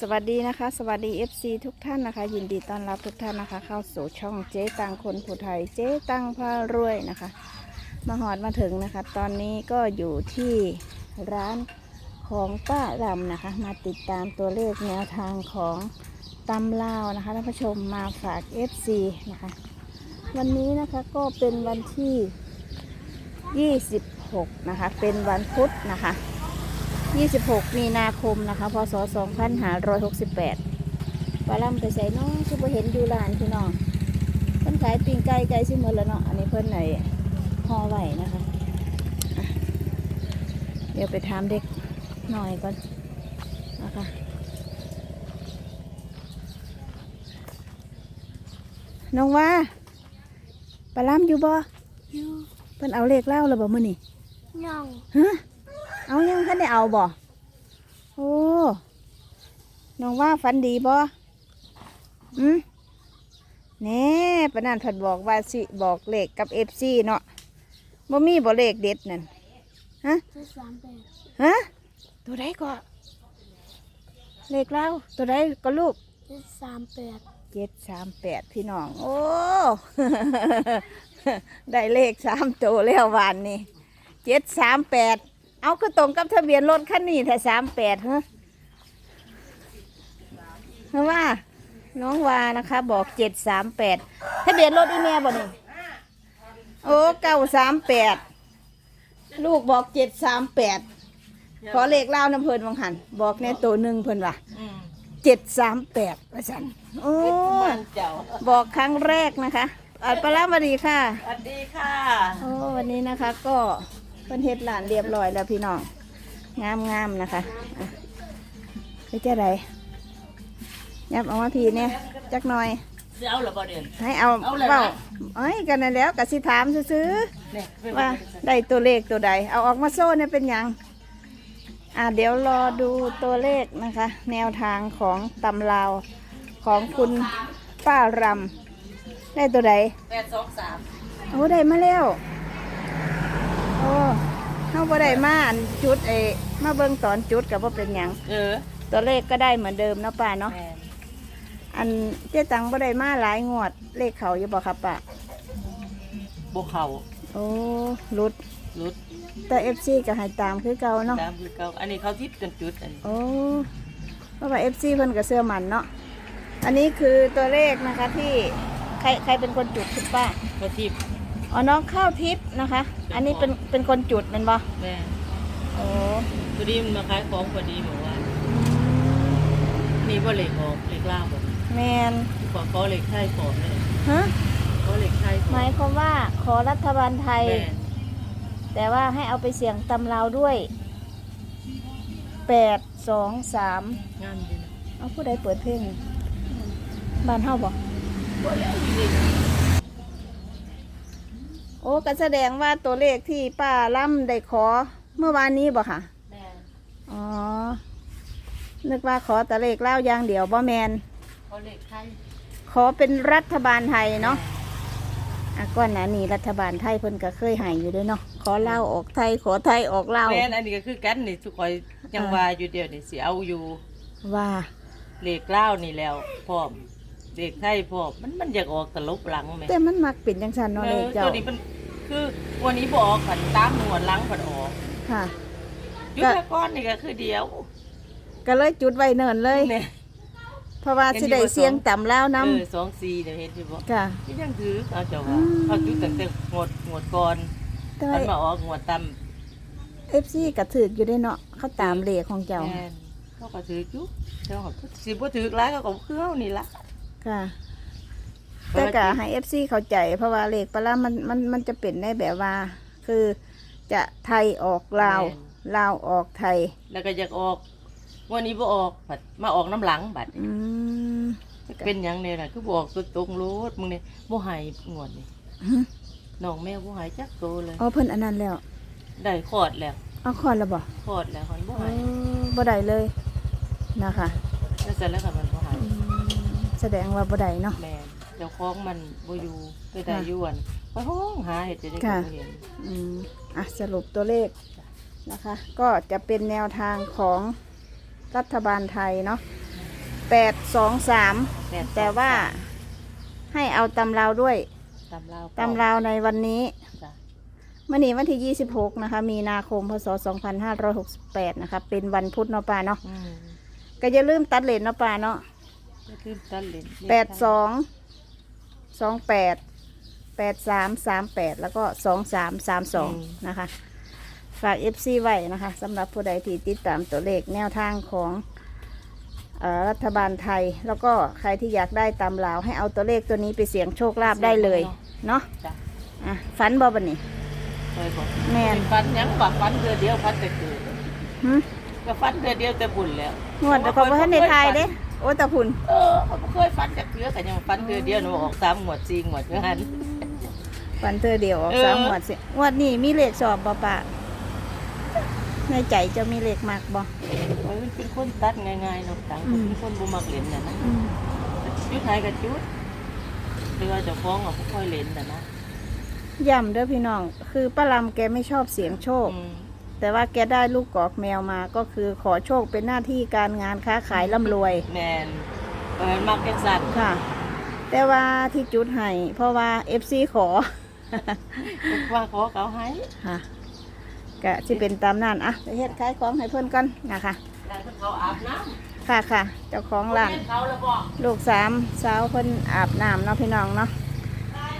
สวัสดีนะคะ สวัสดี FC ทุกท่านนะคะ ยินดีต้อนรับทุกท่านนะคะ เข้าสู่ช่องเจ๊ตังคนผู้ไทยเจ๊ตังพารวยนะคะ มาหอดมาถึงนะคะ ตอนนี้ก็อยู่ที่ร้านของป้ารำนะคะ มาติดตามตัวเลขแนวทางของตำลาวนะคะท่านผู้ชมมาฝาก FC นะคะ วันนี้นะคะก็เป็นวันที่ 26 นะคะ เป็นวันพุธนะคะ 26 มีนาคมนะคะพศ2568ปลาล่ำไปใส่น้องคือบ่เห็นอยู่ร้านพี่น้องเพิ่นขายปิ้งไก่ไก่ซิหมดแล้วเนาะอันนี้เพิ่นไหนห่อไหวนะคะอะเดี๋ยวไปถามเด็กหน่อยก่อนนะคะน้องว่าปลาล่ำอยู่บ่ยูเพิ่นเอาเลขเล่าแล้วบ่มื้อนี่น้องฮะ เอายังท่านได้เอาบ่โอ้น้องว่าฝันดีบ่อืมแน่ปะนันผัดบอกว่าสิบอกเลขกับเอฟซีเนาะบ่มีบ่เลขเด็ดนั่นฮะจะสามแปดฮะตัวใดก็เลขเล่าตัวใดก็ลูกจะสามแปดเจ็ดสามแปดพี่น้อง โอ้ ได้เลขสามตัวแล้ววานนี้เจ็ดสามแปด เอาคือตรงกับทะเบียนรถคันนี้แต่สามแปดฮะเพราะว่า น้องวานะคะ บอกเจ็ดสามแปดทะเบียนรถอีเมียบอกนี่โอ้เก้าสามแปดลูกบอกเจ็ดสามแปดขอเลขเล่าน้ำเพลินวังหัน บอกในตัวหนึ่งเพิ่นว่าเจ็ดสามแปดว่าสันโอ้มันเจ้าบอกครั้งแรกนะคะอัดปลาร้ามาดีค่ะสวัสดีค่ะโอ้วันนี้นะคะก็ เป็นเฮ็ดหลานเรียบร้อยแล้วพี่น้องงามงามๆนะคะอะคือจะไรยับเออกมาพีเนี่ยจักหน่อยจะเอาหรือเปล่าเด่นให้เอาเอาเลยนะเบ้าเอ้ยกันนั่นแล้วกสิถามซื้อเนี่ยๆว่าได้ตัวเลขตัวใด เอาออกมาโซ่เนี่ยเป็นหยังอ่าเดี๋ยวรอดูตัวเลขนะคะ แนวทางของตำลาวของคุณป้ารำได้ตัวใดแปดสองสามโอ้ได้มาแล้วโอ้เข้าบ่ได้มาอันจุดเอมาเบิ่งตอนจุดกับว่าเป็นหยังเออตัวเลขก็ได้เหมือนเดิมเนาะป้าเนาะแมนอันเจ๊ตังบ่ได้มาหลายงวด เลขเขาอยู่บ่ครับป้าบวเขาโอ้รุดรุดแต่เอฟซีก็ให้ตามคือเก่าเนาะตามคือเก่าอันนี้เขาทิพย์กันจุดอันนี้โอ้เพราะว่าเอฟซีเพิ่นก็เสื้อมันเนาะอันนี้คือตัวเลขนะคะที่ใครใครเป็นคนจุดคุณป้า เขาทิพย์ อ๋อน้องข้าวทิพย์นะคะ อันนี้เป็นเป็นคนจุดแมันบ่แม่นโอ้พอดีมันมาขายของพอดีบอกว่านี่ว่าเหล็กออกเหล็กล่าบอกแมนขอขอเหล็กไทยขอเลยฮะขอเหล็กไทยขอหมายความว่าขอรัฐบาลไทย แม่นแต่ว่าให้เอาไปเสี่ยงตำราวด้วยแปดสองสามงามดีนะเอาผู้ใดเปิดเพลงบ้านเฮาบอกโอ้ก็แสดงว่าตัวเลขที่ป้าล่ำได้ขอเมื่อวานนี้บ่ค่ะ แม่นอ๋อ นึกว่าขอแต่เลขเล่าอย่างเดียวบ่แมนขอเหล็กไทยขอเป็นรัฐบาลไทยเนาะอะก่อนหน้านี้รัฐบาลไทยเพิ่นก็เคยใหายอยู่ด้วยเนาะ ขอเล่าวออกไทย ขอไทยออกเล่าวแม่นอันนี้ก็คือกันนี่ทุกคนยังว่าอยู่เดียวนี่สิเอาอยู่ว่าเหล็กเล่าวนี่แล้วพร้อมเหล็กไทยพร้อมมันมันอยากออกตลบหลังไหมแต่มันมักเป็นจังสันเนาะเอเลอขเจ้าตัวนี้มัน คือวันนี้บออกผันตามหนวดหลังผันออกค่ะ ยุทธก้อนนี่ก็คือเดียว ก็เลยจุดไว้เนินเลยเนี่ยเพราะว่าสิได้เสียงต่ำเล่าวน้เออสองสี่เดี๋ยวเห็นที่บอกำค่ะที่ยังถือเอาเจ้าอืว่ามเขาจุดตั้งแต่งวดงวดก่อนแต่มันมาออกงวดต่เอฟซีก็ถืออยู่ได้เนาะเขาตามเลขของำเจ้าแม่นเขาก็ถือจุ๊เจ้าเขาสิบ่ถือร้ายเขาก็คือเฮานี่ละค่ะ แต่ก็ให้เอฟซีเข้าใจ เพราะว่าเลขปลาร้ามันมันมันจะเป็นได้แบบว่า คือจะไทยออกลาวลาวออกไทย แล้วก็อยากออกงวันนี้บ่ออกผัดมาออกน้ำหลังบัดอืมเป็นหยังเนี่ยน่ะคือบอกตัวตรงรูดมึงนี่บ่ใหายงวดนี่ฮะน้องแมวบ่ใหายจักโตเลยอ๋อเพิ่นอันนั้นแล้ว ได้คลอดแล้วเอาคอนแล้วบ่คลอดแล้วคนบ่อ๋อใหายบ่ได้เลยนะคะแล้วเสร็จแล้วก็มันบ่ใหายอืมแสดงว่าบ่ได้เนาะแม่น เจ้าของมันบ่อยู่ไปได้อยู่อันไปห้องหาเห็ดจะได้ก็ค่ะบ่เห็นอืมอะสรุปตัวเลขนะคะ ก็จะเป็นแนวทางของรัฐบาลไทยเนาะแปดสองสามแปดแต่ว่าให้เอาตำราวด้วยตำราวตำราวในวันนี้จ้ะเมื่อนี้วันที่ 26 นะคะ มีนาคม พศ 2568 นะคะ เป็นวันพุธเนาะป่าเนาะอืมก็อย่าลืมตัดเลนเนาะป่าเนาะก็คือตัดเลนแปดสอง สองแปดแปดสามสามแปดแล้วก็สองสามสามสองนะคะ ฝาก FC ไว้นะคะสำหรับผู้ใดที่ติดตามตัวเลขแนวทางของเออรัฐบาลไทย แล้วก็ใครที่อยากได้ตามลาว ให้เอาตัวเลขตัวนี้ไปเสี่ยงโชคลาภได้เลย เนาะจ้ะอะฝันบ่บันนี้เคยบอกแม่นฟันหยังบักฟันเดือเดียวฟันแต่เกิดหึก็ฟันเดือเดียวแต่บุญแล้วงวดแต่เขาบ่ทันในไทายเด้ โอ้ตะพุนเออเขาบ่เคยฟันจากเกลือแต่ยังฟันเดือเดียวหนูออกสามหมวดสี่หมวดเท่านั้น ฝันเธอเดียวออกเออสามงวดสิงวดนี้มีเลขสอบบ่ปะในใจเจะมีเลขมากบ่เออเป็นคนตัดง่ายๆเนาะตังอืมเป็นคนบ่มักเล่นน่ะนะอืมจุดไหนก็จุดเรือเจะฟ้าของอะบ่ค่อยเล่นน่ะนะ ย้ำเด้อพี่น้อง คือป้าลำแกไม่ชอบเสียงโชค อืม แต่ว่าแกได้ลูกกอกแมวมาก็คือขอโชคเป็นหน้าที่การงานค้าขายร่ำรวย แมนเออมักจังสั่นค่ะ แต่ว่าที่จุดให้เพราะว่าเอฟซีขอ ว่าขอเขาให้ค่ะก็จะเป็นตามนั้นอะไปเฮ็ดขายของให้เพื่อนก่อนนะคะแต่เขาอาบน้ค่ะค่ะเจ้าของำร้านเขาแล้วบอกลูกสามสาวเพิ่นอาบน้ำเนาะพี่น้องเนาะ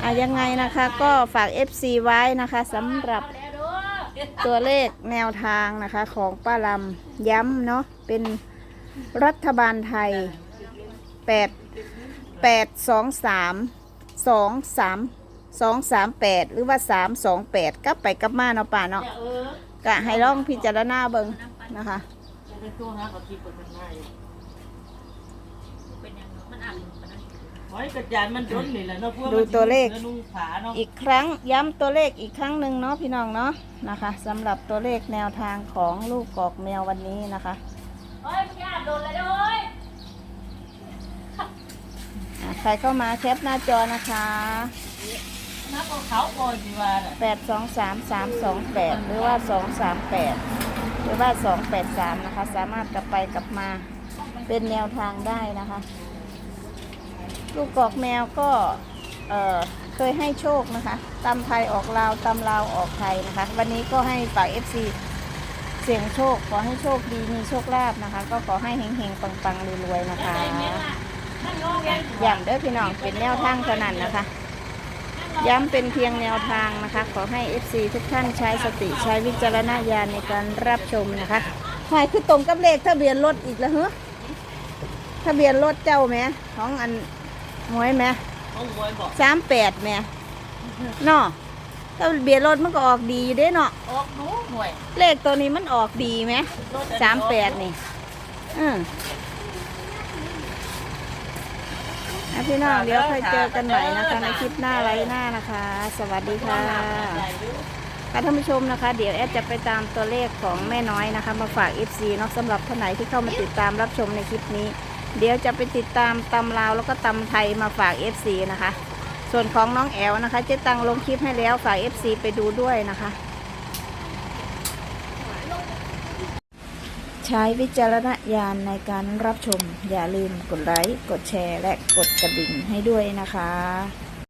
อะยังไงนะคะ ก็ฝาก FC ไว้นะคะสำหรับ ตัวเลขแนวทางนะคะ ของป้าลำย้ำเนาะเป็นรัฐบาลไทย 8 8 2 3 2 3 2 3 8 หรือว่า 3 2 8กลับไปกลับมาเนาะป่าเนาะกะให้ลองพิจารณาเบิงนะคะ ไว้กระจายมันด้นนี่แหละเนาะพวกดูตัวเลขมันนุ่งขาเนาะอีกครั้งย้ำตัวเลขอีกครั้งหนึ่งเนาะพี่น้องเนาะนะคะสำหรับตัวเลขแนวทางของลูกกอกแมววันนี้นะคะอะใครเข้ามาแคปหน้าจอนะคะ นักเอาเขาก่อนสิว่าน่ะ8 2 3 3 2 8 หรือว่า 2 3 8 หรือว่า 2 8 3 นะคะ สามารถกลับไปกลับมาเป็นแนวทางได้นะคะ ลูกกอกแมวก็เออเคยให้โชคนะคะตำไทยออกลาวตำลาวออกไทยนะคะ วันนี้ก็ให้ฝ่าย FC เสี่ยงโชค ขอให้โชคดีมีโชคลาภนะคะ ก็ขอให้เฮงๆปังๆรวยๆนะคะย้ำเด้อพี่น้องเป็นแนวทางเท่านั้นนะคะ ย้ำเป็นเพียงแนวทางนะคะ ขอให้ FC ทุกท่านใช้สติใช้วิจารณญาณในการรับชมนะคะหายคือตรงกับเลขทะเบียนรถอีกแล้วเหรอทะเบียนรถเจ้าไหมของอัน หวยไหมเขาหวยบอกสามแปดไหมเนาะทะเบียนรถมันก็ออกดีอยู่เด้เนาะออกหนูหวยเลขตัวนี้มันออกดีไหมสามแปดนี่อืมอะพี่น้องเดี๋ยวค่อยเจอกันใหม่นะคะในคลิปหน้าไลฟ์หน้านะคะ สวัสดีค่ะค่ะท่านผู้ชมนะคะ เดี๋ยวแอดจะไปตามตัวเลขของแม่น้อยนะคะ มาฝาก FC เนาะสำหรับท่านไหนที่เข้ามาติดตามรับชมในคลิปนี้ เดี๋ยวจะไปติดตามตำลาวแล้วก็ตำไทยมาฝาก FC นะคะ ส่วนของน้องแอลนะคะเจ๊ตังลงคลิปให้แล้วฝาก FC ไปดูด้วยนะคะ ใช้วิจารณญาณในการรับชม อย่าลืมกดไลค์กดแชร์ และกดกระดิ่งให้ด้วยนะคะ